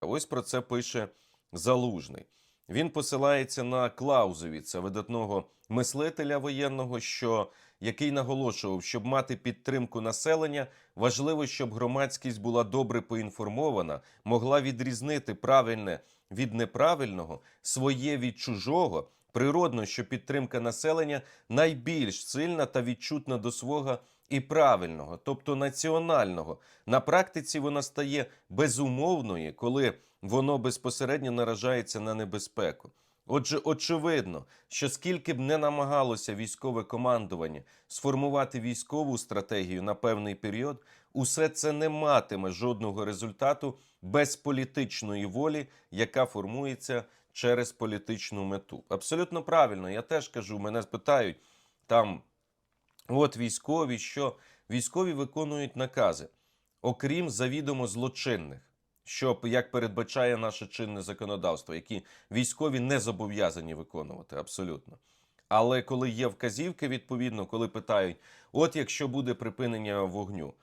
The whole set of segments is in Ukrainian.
Ось про це пише Залужний. Він посилається на Клаузевіца, видатного мислителя воєнного, що який наголошував, щоб мати підтримку населення, важливо, щоб громадськість була добре поінформована, могла відрізнити правильне від неправильного, своє від чужого. Природно, що підтримка населення найбільш сильна та відчутна до свого і правильного, тобто національного. На практиці вона стає безумовною, коли воно безпосередньо наражається на небезпеку. Отже, очевидно, що скільки б не намагалося військове командування сформувати військову стратегію на певний період, усе це не матиме жодного результату без політичної волі, яка формується через політичну мету. Абсолютно правильно, я теж кажу, мене спитають там, от військові, що військові виконують накази, окрім завідомо злочинних. Що як передбачає наше чинне законодавство, які військові не зобов'язані виконувати абсолютно. Але коли є вказівки, відповідно, коли питають: от якщо буде припинення вогню,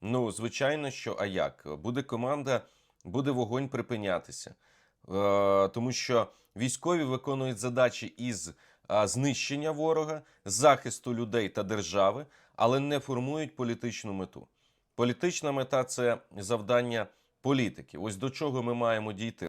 ну звичайно, що а як? Буде команда, буде вогонь припинятися. Е, тому що військові виконують задачі із е, знищення ворога, захисту людей та держави, але не формують політичну мету. Політична мета це завдання політики. Ось до чого ми маємо дійти.